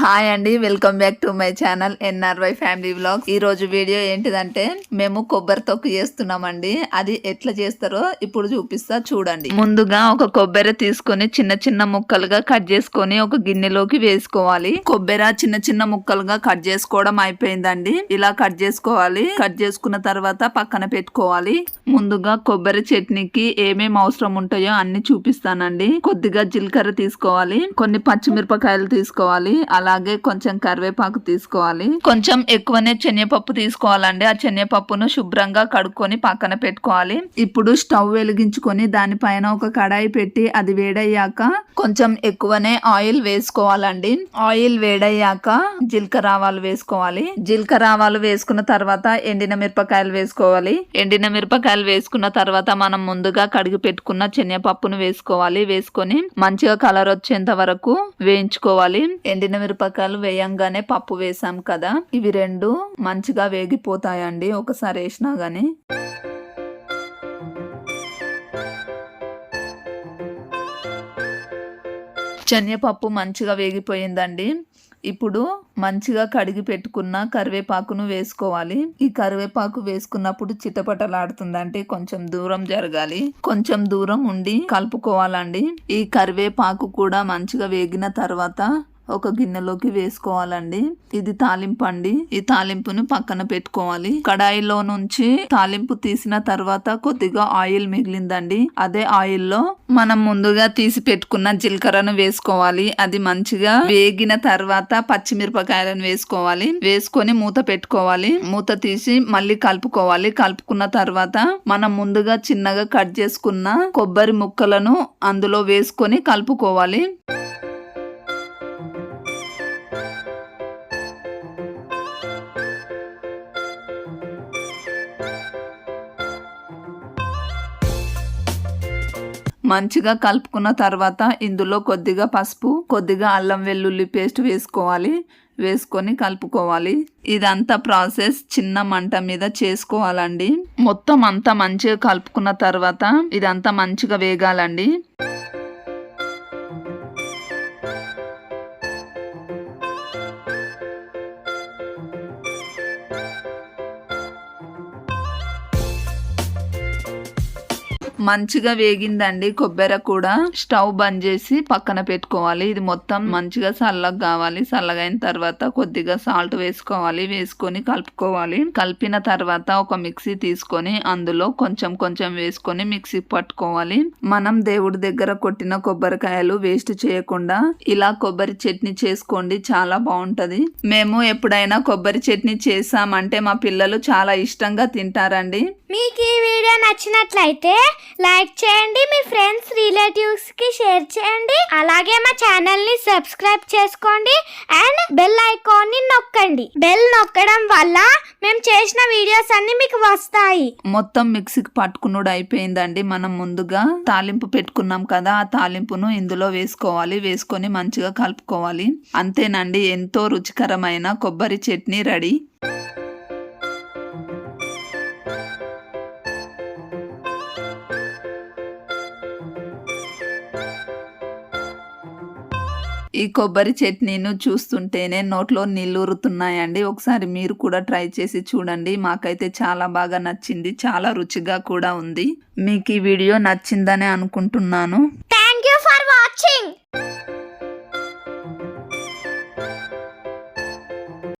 Hi అండి welcome back to my channel NRI family blog ఈ రోజు వీడియో ఏంటిదంటే మేము కొబ్బరి తొక్కు చేస్తున్నామండి. అది ఎట్లా చేస్తారో ఇప్పుడు చూపిస్తా చూడండి. ముందుగా ఒక కొబ్బరి తీసుకొని చిన్న చిన్న ముక్కలుగా కట్ చేసుకొని ఒక గిన్నెలోకి వేసుకోవాలి. కొబ్బరి చిన్న చిన్న ముక్కలుగా కట్ చేసుకోవడం అయిపోయిందండి. ఇలా కట్ చేసుకోవాలి. కట్ చేసుకున్న తర్వాత పక్కన పెట్టుకోవాలి. ముందుగా కొబ్బరి చట్నీకి ఏమేమి అవసరం ఉంటాయో అన్ని చూపిస్తానండి. కొద్దిగా జీలకర్ర తీసుకోవాలి. కొన్ని పచ్చిమిరపకాయలు తీసుకోవాలి. అలాగే కొంచెం కరివేపాకు తీసుకోవాలి. కొంచెం ఎక్కువనే శనగపప్పు తీసుకోవాలండి. ఆ శనగపప్పును శుభ్రంగా కడుక్కొని పక్కన పెట్టుకోవాలి. ఇప్పుడు స్టవ్ వెలిగించుకొని దానిపైన ఒక కడాయి పెట్టి అది వేడయ్యాక కొంచెం ఎక్కువనే ఆయిల్ వేసుకోవాలండి. ఆయిల్ వేడయ్యాక జీలకర్ర ఆవాలు వేసుకోవాలి. జీలకర్ర ఆవాలు వేసుకున్న తర్వాత ఎండిన మిరపకాయలు వేసుకోవాలి. ఎండిన మిరపకాయలు వేసుకున్న తర్వాత మనం ముందుగా కడిగి పెట్టుకున్న శనగపప్పును వేసుకోవాలి. వేసుకొని మంచిగా కలర్ వచ్చేంత వరకు వేయించుకోవాలి. ఎండిన మిరపకాయలు వేయంగానే పప్పు వేసాం కదా. ఇవి రెండు మంచిగా వేగిపోతాయండి. ఒకసారి వేసినా గానీ. శనగపప్పు మంచిగా వేగిపోయిందండి. ఇప్పుడు మంచిగా కడిగి పెట్టుకున్న కరివేపాకును వేసుకోవాలి. ఈ కరివేపాకు వేసుకున్నప్పుడు చిటపటలాడుతుందంటే కొంచెం దూరం జరగాలి. కొంచెం దూరం ఉండి కలుపుకోవాలండి. ఈ కరివేపాకు కూడా మంచిగా వేగిన తర్వాత ఒక గిన్నెలోకి వేసుకోవాలండి. ఇది తాలింపు అండి. ఈ తాలింపును పక్కన పెట్టుకోవాలి. కడాయిలో నుంచి తాలింపు తీసిన తర్వాత కొద్దిగా ఆయిల్ మిగిలిందండి. అదే ఆయిల్లో మనం ముందుగా తీసి పెట్టుకున్న జీలకర్రను వేసుకోవాలి. అది మంచిగా వేగిన తర్వాత పచ్చిమిరపకాయలను వేసుకోవాలి. వేసుకొని మూత పెట్టుకోవాలి. మూత తీసి మళ్ళీ కలుపుకోవాలి. కలుపుకున్న తర్వాత మనం ముందుగా చిన్నగా కట్ చేసుకున్న కొబ్బరి ముక్కలను అందులో వేసుకొని కలుపుకోవాలి. మంచిగా కలుపుకున్న తర్వాత ఇందులో కొద్దిగా పసుపు కొద్దిగా అల్లం వెల్లుల్లి పేస్ట్ వేసుకోవాలి. వేసుకొని కలుపుకోవాలి. ఇదంతా ప్రాసెస్ చిన్న మంట మీద చేసుకోవాలండి. మొత్తం అంతా మంచిగా కలుపుకున్న తర్వాత ఇదంతా మంచిగా వేగాలండి. మంచిగా వేగిందండి కొబ్బరి కూడా. స్టవ్ బంద్ చేసి పక్కన పెట్టుకోవాలి. ఇది మొత్తం మంచిగా చల్లగా కావాలి. చల్లగైన తర్వాత కొద్దిగా సాల్ట్ వేసుకోవాలి. వేసుకొని కలుపుకోవాలి. కలిపిన తర్వాత ఒక మిక్సీ తీసుకొని అందులో కొంచెం కొంచెం వేసుకొని మిక్సీ పట్టుకోవాలి. మనం దేవుడి దగ్గర కొట్టిన కొబ్బరికాయలు వేస్ట్ చేయకుండా ఇలా కొబ్బరి చట్నీ చేసుకోండి. చాలా బాగుంటది. మేము ఎప్పుడైనా కొబ్బరి చట్నీ చేసామంటే మా పిల్లలు చాలా ఇష్టంగా తింటారండి. మీకు ఈ వీడియో నచ్చినట్లయితే లైక్ చేయండి మీ ఫ్రెండ్స్ రిలేటివ్స్కి షేర్ చేయండి. అలాగే మా ఛానల్ని సబ్స్క్రైబ్ చేసుకోండి అండ్ బెల్ ఐకాన్ని నొక్కండి. బెల్ నొక్కడం వల్ల మేము చేసిన వీడియోస్ అన్ని మీకు వస్తాయి. మొత్తం మిక్సీకి పట్టుకునుడు అయిపోయిందండి. మనం ముందుగా తాలింపు పెట్టుకున్నాం కదా ఆ తాలింపును ఇందులో వేసుకోవాలి. వేసుకొని మంచిగా కలుపుకోవాలి. అంతేనండి ఎంతో రుచికరమైన కొబ్బరి చట్నీ రెడీ. ఈ కొబ్బరి చట్నీను చూస్తుంటేనే నోట్లో నీళ్ళూరుతున్నాయండి. ఒకసారి మీరు కూడా ట్రై చేసి చూడండి. మాకైతే చాలా బాగా నచ్చింది. చాలా రుచిగా కూడా ఉంది. మీకు ఈ వీడియో నచ్చిందని అనుకుంటున్నాను. Thank you for watching